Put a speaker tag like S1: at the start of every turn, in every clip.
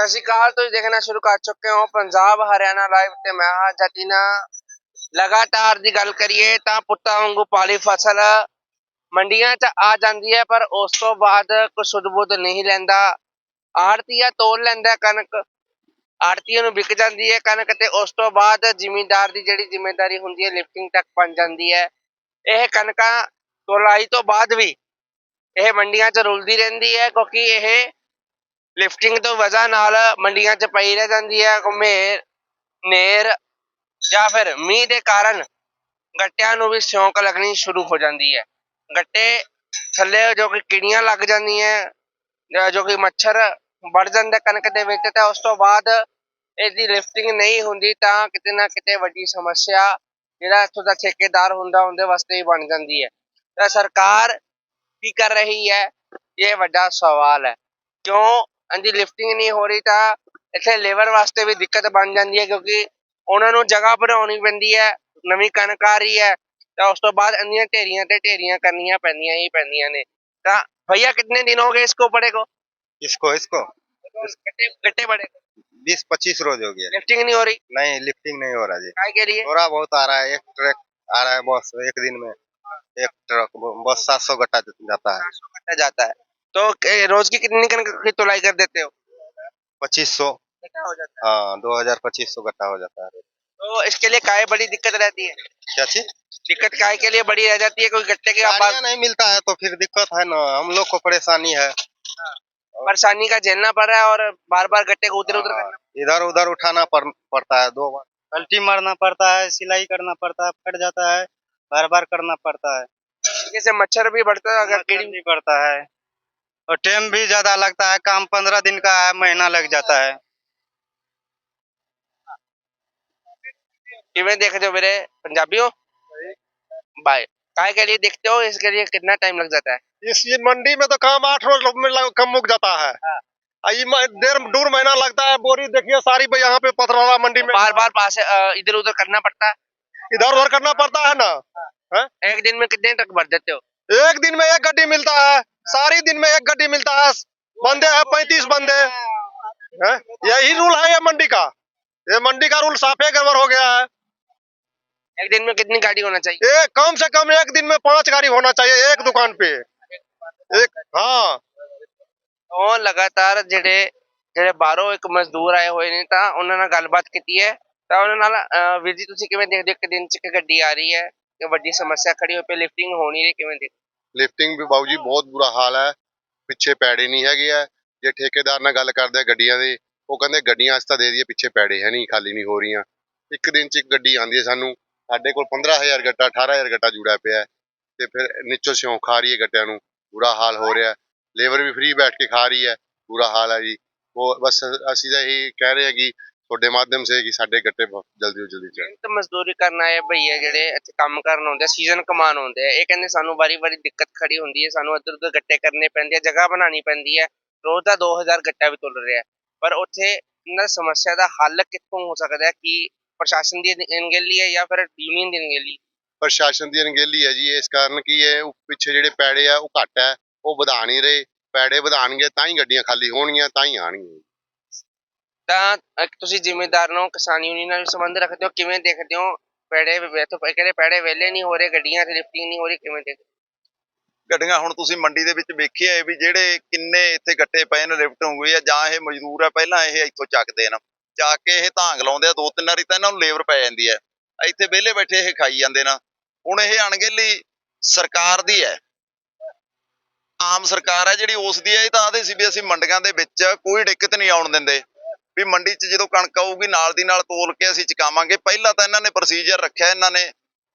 S1: ਸਤਿ ਸ਼੍ਰੀ ਅਕਾਲ, ਤੁਸੀਂ ਦੇਖਣਾ ਸ਼ੁਰੂ ਕਰ ਚੁੱਕੇ ਹੋ ਪੰਜਾਬ, ਹਰਿਆਣਾ ਲਾਈਵ ਤੇ ਮੈਂ ਹਾਂ ਜਤੀਨਾ। ਲਗਾਤਾਰ ਦੀ ਗੱਲ ਕਰੀਏ ਤਾਂ ਪੁੱਤਾਂ ਵਾਂਗੂ ਪਾਲੀ ਫਸਲ ਮੰਡੀਆਂ 'ਚ ਆ ਜਾਂਦੀ ਹੈ, ਪਰ ਉਸ ਤੋਂ ਬਾਅਦ ਕੁਝ ਸੁਧ-ਬੁੱਧ ਨਹੀਂ ਲੈਂਦਾ। ਆੜਤੀਆ ਤੋਲ ਲੈਂਦਾ ਕਣਕ, ਆੜਤੀਆਂ ਨੂੰ ਵਿਕ ਜਾਂਦੀ ਹੈ ਕਣਕ ਤੇ ਉਸ ਤੋਂ ਬਾਅਦ ਜ਼ਿਮੀਂਦਾਰ ਦੀ ਜਿਹੜੀ ਜ਼ਿੰਮੇਵਾਰੀ ਹੁੰਦੀ ਹੈ ਲਿਫਟਿੰਗ ਤੱਕ ਪਹੁੰਚ ਜਾਂਦੀ ਹੈ। ਇਹ ਕਣਕਾਂ ਤੋਲਾਈ ਤੋਂ ਬਾਅਦ ਵੀ ਇਹ ਮੰਡੀਆਂ 'ਚ ਰੁਲਦੀ ਰਹਿੰਦੀ ਹੈ, ਕਿਉਂਕਿ ਇਹ ਲਿਫਟਿੰਗ ਤੋਂ ਵਜ੍ਹਾ ਨਾਲ ਮੰਡੀਆਂ 'ਚ ਪਈ ਰਹਿ ਜਾਂਦੀ ਹੈ, ਘੁਮੇਰ, ਨੇਰ ਜਾਂ ਫਿਰ ਮੀਂਹ ਦੇ ਕਾਰਨ ਗੱਟਿਆਂ ਨੂੰ ਵੀ ਸਿਉਂਕ ਲੱਗਣੀ ਸ਼ੁਰੂ ਹੋ ਜਾਂਦੀ ਹੈ। ਗੱਟੇ ਥੱਲੇ ਜੋ ਕਿ ਕੀੜੀਆਂ ਲੱਗ ਜਾਂਦੀਆਂ, ਜੋ ਕਿ ਮੱਛਰ ਵੜ ਜਾਂਦਾ ਕਣਕ ਦੇ ਵਿੱਚ, ਤਾਂ ਉਸ ਤੋਂ ਬਾਅਦ ਇਹਦੀ ਲਿਫਟਿੰਗ ਨਹੀਂ ਹੁੰਦੀ, ਤਾਂ ਕਿਤੇ ਨਾ ਕਿਤੇ ਵੱਡੀ ਸਮੱਸਿਆ ਜਿਹੜਾ ਇੱਥੋਂ ਦਾ ਠੇਕੇਦਾਰ ਹੁੰਦਾ, ਉਹਦੇ ਵਾਸਤੇ ਹੀ ਬਣ ਜਾਂਦੀ ਹੈ। ਤਾਂ ਸਰਕਾਰ ਕੀ ਕਰ ਰਹੀ ਹੈ? ਇਹ ਵੱਡਾ ਸਵਾਲ ਹੈ। ਕਿਉਂ ਇਹਦੀ ਲਿਫਟਿੰਗ ਨਹੀਂ ਹੋ ਰਹੀ ਤਾਂ ਇੱਥੇ ਲੇਬਰ ਵਾਸਤੇ ਵੀ ਦਿੱਕਤ ਬਣ ਜਾਂਦੀ ਹੈ ਕਿਉਂਕਿ ਉਹਨਾਂ ਨੂੰ ਜਗ੍ਹਾ ਬਣਾਉਣੀ ਪੈਂਦੀ ਹੈ ਨਵੀਂ ਕਣਕ ਆ ਰਹੀ ਹੈ ਤਾਂ ਉਸ ਤੋਂ ਬਾਅਦ ਇੰਨੀਆਂ ਢੇਰੀਆਂ ਤੇ ਢੇਰੀਆਂ ਕਰਨੀਆਂ ਪੈਂਦੀਆਂ ਹੀ ਪੈਂਦੀਆਂ ਨੇ ਤਾਂ भैया कितने दिन हो गए इसको पड़े को
S2: इसको इसको
S1: गट्टे गट्टे पड़े को
S2: बीस पच्चीस रोज हो गया
S1: लिफ्टिंग नहीं हो रही
S2: नहीं लिफ्टिंग नहीं हो रहा जी
S1: काय के लिए
S2: थोड़ा बहुत आ रहा है एक ट्रक आ रहा है बस एक दिन में एक ट्रक बस सात सौ गट्टा जाता है
S1: 400 कट्टा जाता है तो रोज की कितनी की तुलाई कर देते हो?
S2: पच्चीस सौ।
S1: हो जाता
S2: हाँ। दो हज़ार पच्चीस सौ गट्टा हो जाता है।
S1: है तो इसके लिए काय बड़ी दिक्कत रहती है?
S2: क्या चीज़?
S1: दिक्कत काय के लिए बड़ी रह जाती है? कोई गट्टे के आप
S2: गाड़ियाँ नहीं मिलता है तो फिर दिक्कत है ना। हम लोग को परेशानी है।
S1: परेशानी का झेलना पड़ रहा है और बार बार गट्टे को उधर उधर करना
S2: इधर उधर उठाना पड़, पड़ता है दो बार।
S3: पल्टी मारना पड़ता है सिलाई करना पड़ता है फट जाता है बार बार करना पड़ता है।
S1: जैसे मच्छर भी बढ़ता है अगर कीड़ी
S3: भी पड़ता है। और टाइम भी ज़्यादा लगता है काम पंद्रह दिन का है महीना लग जाता है।
S1: किਵੇਂ देखते हो मेरे पंजाबी हो बाय काय के लिए देखते हो? इसके लिए कितना टाइम लग जाता है?
S2: इस ये मंडी में तो काम आठ रोज में कम मुक जाता है। ये म- डेढ़ दूर महीना लगता है बोरी देखिए सारी भाई यहाँ पे पथरावा मंडी में।
S1: बार बार पास इधर उधर करना पड़ता है?
S2: इधर उधर करना पड़ता है ना? हैं?
S1: एक दिन में कितने तक भर देते हो?
S2: एक दिन में एक गड्डी मिलता है। सारी दिन में एक गड्डी मिलता है बंदे हैं पैंतीस बंदे हैं? यही रूल है ये मंडी का ये मंडी का रूल साफे गड़बड़ हो गया है
S1: एक दिन में कितनी गाड़ी होना चाहिए
S2: ये कम से कम एक दिन में पांच गाड़ी होना चाहिए एक दुकान पे एक हाँ
S1: ਉਹ ਲਗਾਤਾਰ ਜਿਹੜੇ ਜਿਹੜੇ ਬਾਹਰੋਂ ਇੱਕ ਮਜ਼ਦੂਰ ਆਏ ਹੋਏ ਨੇ ਤਾਂ ਉਹਨਾਂ ਨਾਲ ਗੱਲਬਾਤ ਕੀਤੀ ਹੈ ਤਾਂ ਉਹਨਾਂ ਨਾਲ ਅਹ, ਵੀਰ ਜੀ ਤੁਸੀਂ ਕਿਵੇਂ ਦੇਖਦੇ ਹੋ ਇੱਕ ਦਿਨ ਚ ਇੱਕ ਗੱਡੀ ਆ ਰਹੀ ਹੈ ਇਹ ਵੱਡੀ ਸਮੱਸਿਆ ਖੜੀ ਹੋਈ ਪਈ ਲਿਫਟਿੰਗ ਹੋ ਨਹੀਂ ਰਹੀ ਕਿਵੇਂ ਦੇਖ
S4: ਲਿਫਟਿੰਗ ਵੀ ਬਾਊ ਜੀ ਬਹੁਤ ਬੁਰਾ ਹਾਲ ਹੈ। ਪਿੱਛੇ ਪੈੜੇ ਨਹੀਂ ਹੈਗੇ ਆ। ਜੇ ਠੇਕੇਦਾਰ ਨਾਲ ਗੱਲ ਕਰਦੇ ਆ ਗੱਡੀਆਂ ਦੇ, ਉਹ ਕਹਿੰਦੇ ਗੱਡੀਆਂ ਅਸੀਂ ਤਾਂ ਦੇ ਦਈਏ, ਪਿੱਛੇ ਪੈੜੇ ਹੈ ਨਹੀਂ, ਖਾਲੀ ਨਹੀਂ ਹੋ ਰਹੀਆਂ। ਇੱਕ ਦਿਨ ਚ ਇੱਕ ਗੱਡੀ ਆਉਂਦੀ ਹੈ ਸਾਨੂੰ। ਸਾਡੇ ਕੋਲ 15000 ਗੱਟਾ 18000 ਗੱਟਾ ਜੁੜਿਆ ਪਿਆ ਹੈ। ਤੇ ਫਿਰ ਨੀਚੋਂ ਸਿਉਂ ਖਾ ਰਹੀ ਹੈ ਗੱਟਿਆਂ ਨੂੰ। ਬੁਰਾ ਹਾਲ ਹੋ ਰਿਹਾ ਲੇਬਰ ਵੀ ਫ੍ਰੀ ਬੈਠ ਕੇ ਖਾ ਰਹੀ ਹੈ। ਬੁਰਾ ਹਾਲ ਹੈ ਜੀ। ਉਹ ਬਸ ਅਸੀਂ ਤਾਂ ਇਹੀ ਕਹਿ ਰਹੇ ਹਾਂ ਕਿ ਤੁਹਾਡੇ ਮਾਧਿਅਮ ਸੇ ਕਿ ਸਾਡੇ ਗੱਟੇ ਬਹੁਤ ਜਲਦੀ ਤੋਂ ਜਲਦੀ ਚੜ੍ਹਨ
S1: ਮਿਹਨਤ ਮਜ਼ਦੂਰੀ ਕਰਨ ਆਏ ਭਈਏ ਜਿਹੜੇ ਇੱਥੇ ਕੰਮ ਕਰਨ ਆਉਂਦੇ ਸੀਜ਼ਨ ਕਮਾਉਣ ਆਉਂਦੇ ਆ। ਇਹ ਕਹਿੰਦੇ ਸਾਨੂੰ ਵਾਰੀ ਵਾਰੀ ਦਿੱਕਤ ਖੜੀ ਹੁੰਦੀ ਹੈ ਸਾਨੂੰ ਇੱਧਰ ਉੱਧਰ ਗੱਟੇ ਕਰਨੇ ਪੈਂਦੇ ਆ ਜਗ੍ਹਾ ਬਣਾਉਣੀ ਪੈਂਦੀ ਹੈ। ਰੋਜ਼ ਦਾ 2000 ਗੱਟਾ ਵੀ ਤੁਲ ਰਿਹਾ। ਪਰ ਉੱਥੇ ਇਹਨਾਂ ਸਮੱਸਿਆ ਦਾ ਹੱਲ ਕਿੱਥੋਂ ਹੋ ਸਕਦਾ ਹੈ? ਕਿ ਪ੍ਰਸ਼ਾਸਨ ਦੀ ਅਣਗਹਿਲੀ ਹੈ ਜਾਂ ਫਿਰ ਯੂਨੀਅਨ ਦੀ ਅਣਗਹਿਲੀ?
S4: ਪ੍ਰਸ਼ਾਸਨ ਦੀ ਅਣਗਹਿਲੀ ਹੈ ਜੀ ਇਸ ਕਾਰਨ ਕੀ ਹੈ ਉਹ ਪਿੱਛੇ ਜਿਹੜੇ ਪੈੜੇ ਆ ਉਹ ਘੱਟ ਹੈ ਉਹ ਵਧਾ ਨਹੀਂ ਰਹੇ। ਪੈੜੇ ਵਧਾਣਗੇ ਤਾਂ ਹੀ ਗੱਡੀਆਂ ਖਾਲੀ ਹੋਣਗੀਆਂ ਤਾਂ ਹੀ ਆਣਗੀਆਂ
S1: ਤਾਂ ਤੁਸੀਂ ਜ਼ਿੰਮੇਦਾਰ ਨੂੰ ਕਿਸਾਨ ਯੂਨੀਅਨ ਨਾਲ ਸੰਬੰਧ ਰੱਖਦੇ ਹੋ, ਕਿਵੇਂ ਦੇਖਦੇ ਹੋ? ਪੈੜੇ ਵੇਥੋਂ ਕਹਿੰਦੇ ਪੈੜੇ ਵੇਲੇ ਨਹੀਂ ਹੋ ਰਹੇ, ਗੱਡੀਆਂ ਤੇ ਲਿਫਟਿੰਗ ਨਹੀਂ ਹੋ ਰਹੀ, ਕਿਵੇਂ ਦੇਖਦੇ
S5: ਗੱਡੀਆਂ ਹੁਣ ਤੁਸੀਂ ਮੰਡੀ ਦੇ ਵਿੱਚ ਵੇਖਿਆ ਹੈ ਵੀ ਜਿਹੜੇ ਕਿੰਨੇ ਇੱਥੇ ਗੱਟੇ ਪਏ ਨੇ ਲਿਫਟ ਹੋਏ ਆ ਜਾਂ ਇਹ ਮਜ਼ਦੂਰ ਆ ਪਹਿਲਾਂ ਇਹ ਇੱਥੋਂ ਚੱਕਦੇ ਨੇ ਚੱਕ ਕੇ ਇਹ ਧਾਂਗ ਲਾਉਂਦੇ ਆ ਦੋ ਤਿੰਨ ਵਾਰੀ ਤਾਂ ਇਹਨਾਂ ਨੂੰ ਲੇਬਰ ਪੈ ਜਾਂਦੀ ਹੈ। ਇੱਥੇ ਵਿਹਲੇ ਬੈਠੇ ਇਹ ਖਾਈ ਜਾਂਦੇ ਨਾ। ਹੁਣ ਇਹ ਅਣਗਹਿਲੀ ਸਰਕਾਰ ਦੀ ਹੈ। ਆਮ ਸਰਕਾਰ ਹੈ ਜਿਹੜੀ, ਉਸ ਦੀ ਹੈ, ਇਹ ਤਾਂ ਆਦੇ ਸੀ ਵੀ ਅਸੀਂ ਮੰਡੀਆਂ ਦੇ ਵਿੱਚ ਕੋਈ ਦਿੱਕਤ ਨਹੀਂ ਆਉਣ ਦਿੰਦੇ। ਵੀ ਮੰਡੀ 'ਚ ਜਦੋਂ ਕਣਕ ਆਊਗੀ ਨਾਲ ਦੀ ਨਾਲ ਤੋਲ ਕੇ ਅਸੀਂ ਚਕਾਵਾਂਗੇ। ਪਹਿਲਾਂ ਤਾਂ ਇਹਨਾਂ ਨੇ ਪ੍ਰੋਸੀਜਰ ਰੱਖਿਆ ਇਹਨਾਂ ਨੇ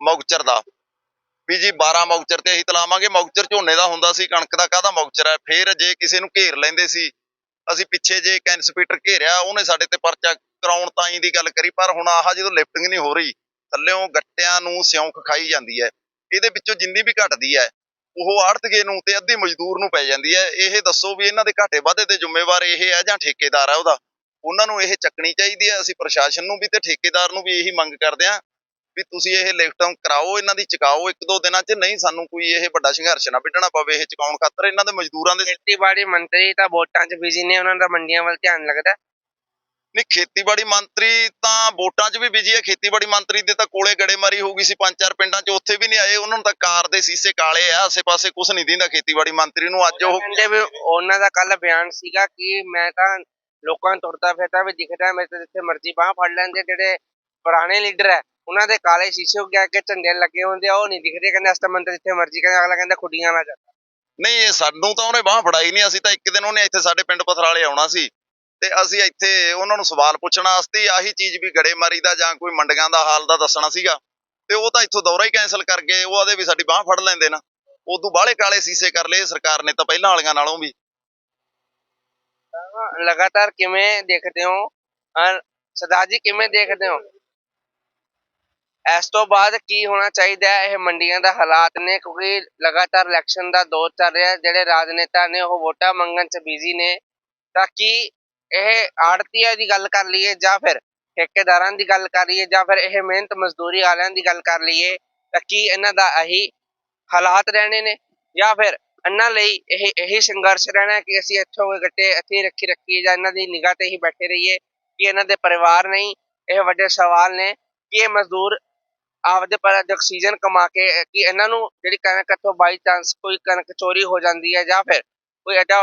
S5: ਮੌਕਚਰ ਦਾ ਵੀ ਜੀ 12 ਮੌਕਚਰ ਤੇ ਅਸੀਂ ਤਲਾਵਾਂਗੇ। ਮੌਕਚਰ ਝੋਨੇ ਦਾ ਹੁੰਦਾ ਸੀ, ਕਣਕ ਦਾ ਕਾਹਦਾ ਮੌਕਚਰ ਹੈ? ਫਿਰ ਜੇ ਕਿਸੇ ਨੂੰ ਘੇਰ ਲੈਂਦੇ ਸੀ, ਅਸੀਂ ਪਿੱਛੇ ਜੇ ਕੈਂਸਪੀਟਰ ਘੇਰਿਆ, ਉਹਨੇ ਸਾਡੇ ਤੇ ਪਰਚਾ ਕਰਾਉਣ ਤਾਈਂ ਦੀ ਗੱਲ ਕਰੀ, ਪਰ ਹੁਣ ਆਹ ਜਦੋਂ ਲਿਫਟਿੰਗ ਨਹੀਂ ਹੋ ਰਹੀ ਥੱਲਿਓਂ ਗੱਟਿਆਂ ਨੂੰ ਸਿਉਂਖ ਖਾਈ ਜਾਂਦੀ ਹੈ। ਇਹਦੇ ਵਿੱਚੋਂ ਜਿੰਨੀ ਵੀ ਘਟਦੀ ਹੈ, ਉਹ ਆੜਤਗੇ ਨੂੰ ਤੇ ਅੱਧੀ ਮਜ਼ਦੂਰ ਨੂੰ ਪੈ ਜਾਂਦੀ ਹੈ। ਇਹ ਦੱਸੋ ਵੀ ਇਹਨਾਂ ਦੇ ਘਾਟੇ ਵਾਧੇ ਦੇ ਜ਼ਿੰਮੇਵਾਰ ਇਹ ਹੈ ਜਾਂ ਠੇਕੇਦਾਰ ਹੈ ਉਹਦਾ? ਉਹਨਾਂ ਨੂੰ ਇਹ ਚੱਕਣੀ ਚਾਹੀਦੀ ਹੈ ਅਸੀਂ ਪ੍ਰਸ਼ਾਸਨ ਨੂੰ ਵੀ ਤੇ ਠੇਕੇਦਾਰ ਨੂੰ ਵੀ ਇਹੀ ਮੰਗ ਕਰਦੇ ਹਾਂ ਵੀ ਤੁਸੀਂ ਇਹ ਲਿਫਟਾਂ ਕਰਾਓ ਇਹਨਾਂ ਦੀ ਚੁਕਾਓ ਇੱਕ ਦੋ ਦਿਨਾਂ 'ਚ ਨਹੀਂ ਸਾਨੂੰ ਕੋਈ ਇਹ ਵੱਡਾ ਸੰਘਰਸ਼ ਨਾ ਵਿੱਢਣਾ ਪਵੇ ਇਹ ਚੁਕਾਉਣ ਖਾਤਰ ਇਹਨਾਂ ਦੇ ਮਜ਼ਦੂਰਾਂ ਦੇ
S1: ਖੇਤੀਬਾੜੀ ਮੰਤਰੀ ਤਾਂ ਵੋਟਾਂ 'ਚ ਬਿਜ਼ੀ ਨੇ ਉਹਨਾਂ ਦਾ ਮੰਡੀਆਂ ਵੱਲ ਧਿਆਨ ਲੱਗਦਾ।
S5: ਨਹੀਂ ਖੇਤੀਬਾੜੀ ਮੰਤਰੀ ਤਾਂ ਵੋਟਾਂ 'ਚ ਵੀ ਬਿਜ਼ੀ ਹੈ ਖੇਤੀਬਾੜੀ ਮੰਤਰੀ ਦੇ ਤਾਂ ਕੋਲੇ ਗੜੇਮਾਰੀ ਹੋ ਗਈ ਸੀ ਪੰਜ ਚਾਰ ਪਿੰਡਾਂ 'ਚ ਉੱਥੇ ਵੀ ਨਹੀਂ ਆਏ ਉਹਨਾਂ ਨੂੰ ਤਾਂ ਕਾਰ ਦੇ ਸੀਸੇ ਕਾਲੇ ਆ ਆਸੇ-ਪਾਸੇ ਕੁਝ ਨਹੀਂ ਦਿੰਦਾ ਖੇਤੀਬਾੜੀ ਮੰਤਰੀ ਨੂੰ ਅੱਜ ਉਹ
S1: ਉਹਨਾਂ ਦਾ ਕੱਲ ਬਿਆਨ ਸੀਗਾ ਕਿ ਮੈਂ ਤਾਂ ਲੋਕਾਂ ਨੂੰ ਤੁਰਦਾ ਫਿਰਦਾ ਵੀ ਦਿਖਦਾ ਮੇਰੇ ਤੇ ਜਿੱਥੇ ਮਰਜ਼ੀ ਬਾਹ ਫੜ ਲੈਂਦੇ, ਜਿਹੜੇ ਪੁਰਾਣੇ ਲੀਡਰ ਹੈ, ਉਹਨਾਂ ਦੇ ਕਾਲੇ ਸ਼ੀਸ਼ੇ ਹੋ ਗਿਆ ਕਿ ਝੰਡੇ ਲੱਗੇ ਹੁੰਦੇ ਆ, ਉਹ ਨਹੀਂ ਦਿਖਦੇ, ਕਹਿੰਦੇ ਅਸਤ ਜਿੱਥੇ ਮਰਜ਼ੀ ਕਹਿੰਦੇ, ਅਗਲਾ ਕਹਿੰਦਾ ਖੁੱਡੀਆਂ ਨਾ ਜਾ
S5: ਨਹੀਂ, ਇਹ ਸਾਨੂੰ ਤਾਂ ਉਹਨੇ ਬਾਹ ਫੜਾਈ ਨਹੀਂ, ਅਸੀਂ ਤਾਂ ਇੱਕ ਦਿਨ ਉਹਨੇ ਇੱਥੇ ਸਾਡੇ ਪਿੰਡ ਪਥਰਾਲੇ ਆਉਣਾ ਸੀ ਤੇ ਅਸੀਂ ਇੱਥੇ ਉਹਨਾਂ ਨੂੰ ਸਵਾਲ ਪੁੱਛਣ ਵਾਸਤੇ ਆਹੀ ਚੀਜ਼ ਵੀ ਗੜੇਮਾਰੀ ਦਾ ਜਾਂ ਕੋਈ ਮੰਡੀਆਂ ਦਾ ਹਾਲ ਦਾ ਦੱਸਣਾ ਸੀਗਾ ਤੇ ਉਹ ਤਾਂ ਇੱਥੋਂ ਦੌਰਾ ਹੀ ਕੈਨਸਲ ਕਰ ਗਏ ਉਹ ਆਦੇ ਵੀ ਸਾਡੀ ਬਾਹ ਫੜ ਲੈਂਦੇ ਨਾ। ਉਦੋਂ ਬਾਹਲੇ ਕਾਲੇ ਸੀਸੇ ਕਰ ਲਏ ਸਰਕਾਰ ਨੇ ਤਾਂ ਪਹਿਲਾਂ ਵਾਲੀਆਂ ਨਾਲੋਂ ਵੀ।
S1: ਲਗਾਤਾਰ ਕਿਵੇਂ ਦੇਖਦੇ ਹੋ? ਸਰਦਾਰ ਜੀ, ਕਿਵੇਂ ਦੇਖਦੇ ਹੋ? ਇਸ ਤੋਂ ਬਾਅਦ ਕੀ ਹੋਣਾ ਚਾਹੀਦਾ ਹੈ? ਇਹ ਮੰਡੀਆਂ ਦਾ ਹਾਲਾਤ ਨੇ ਕਿਉਂਕਿ ਲਗਾਤਾਰ ਇਲੈਕਸ਼ਨ ਦਾ ਦੌਰ ਚੱਲ ਰਿਹਾ ਹੈ। ਜਿਹੜੇ ਰਾਜਨੇਤਾ ਨੇ, ਉਹ ਵੋਟਾਂ ਮੰਗਣ ਚ ਬਿਜ਼ੀ ਨੇ। ਤਾਂ ਕੀ ਇਹ ਆੜਤੀਆਂ ਦੀ ਗੱਲ ਕਰ ਲਈਏ ਜਾਂ ਫਿਰ ਠੇਕੇਦਾਰਾਂ ਦੀ ਗੱਲ ਕਰ ਲਈਏ ਜਾਂ ਫਿਰ ਇਹ ਮਿਹਨਤ ਮਜ਼ਦੂਰੀ ਵਾਲਿਆਂ ਦੀ ਗੱਲ ਕਰ ਲਈਏ, ਤਾਂ ਕੀ ਇਹਨਾਂ ਦਾ ਇਹੀ ਹਾਲਾਤ ਰਹਿਣੇ ਨੇ? ਜਾਂ ਫਿਰ ਇਹਨਾਂ ਲਈ ਇਹ, ਇਹੀ ਸੰਘਰਸ਼ ਰਹਿਣਾ ਕਿ ਅਸੀਂ ਇੱਥੋਂ ਗੱਟੇ ਇੱਥੇ ਰੱਖੀ ਰੱਖੀਏ ਜਾਂ ਇਹਨਾਂ ਦੀ ਨਿਗਾਹ ਤੇ ਹੀ ਬੈਠੇ ਰਹੀਏ, ਕਿ ਇਹਨਾਂ ਦੇ ਪਰਿਵਾਰ ਨਹੀਂ। ਇਹ ਵੱਡੇ ਸਵਾਲ ਨੇ ਕਿ ਇਹ ਮਜ਼ਦੂਰ ਆਪਦੇ ਪਰ ਆਕਸੀਜਨ ਕਮਾ ਕੇ, ਕਿ ਇਹਨਾਂ ਨੂੰ ਜਿਹੜੀ ਕਣਕ ਇੱਥੋਂ ਬਾਈ ਚਾਂਸ ਕੋਈ ਕਣਕ ਚੋਰੀ ਹੋ ਜਾਂਦੀ ਹੈ ਜਾਂ ਫਿਰ ਕੋਈ ਐਡਾ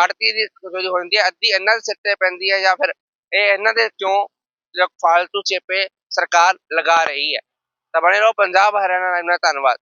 S1: ਆੜਤੀ ਦੀ ਚੋਰੀ ਹੋ ਜਾਂਦੀ ਹੈ, ਅੱਧੀ ਇਹਨਾਂ ਦੇ ਸਿਰ ਤੇ ਪੈਂਦੀ ਹੈ ਜਾਂ ਫਿਰ ਇਹ ਇਹਨਾਂ ਦੇ ਕਿਉਂ ਫਾਲਤੂ ਚੇਪੇ ਸਰਕਾਰ ਲਗਾ ਰਹੀ ਹੈ। ਤਾਂ ਬਣੇ ਰਹੋ, ਪੰਜਾਬ ਹਰਿਆਣਾ, ਲਾਈਵ ਨਾਲ, ਧੰਨਵਾਦ।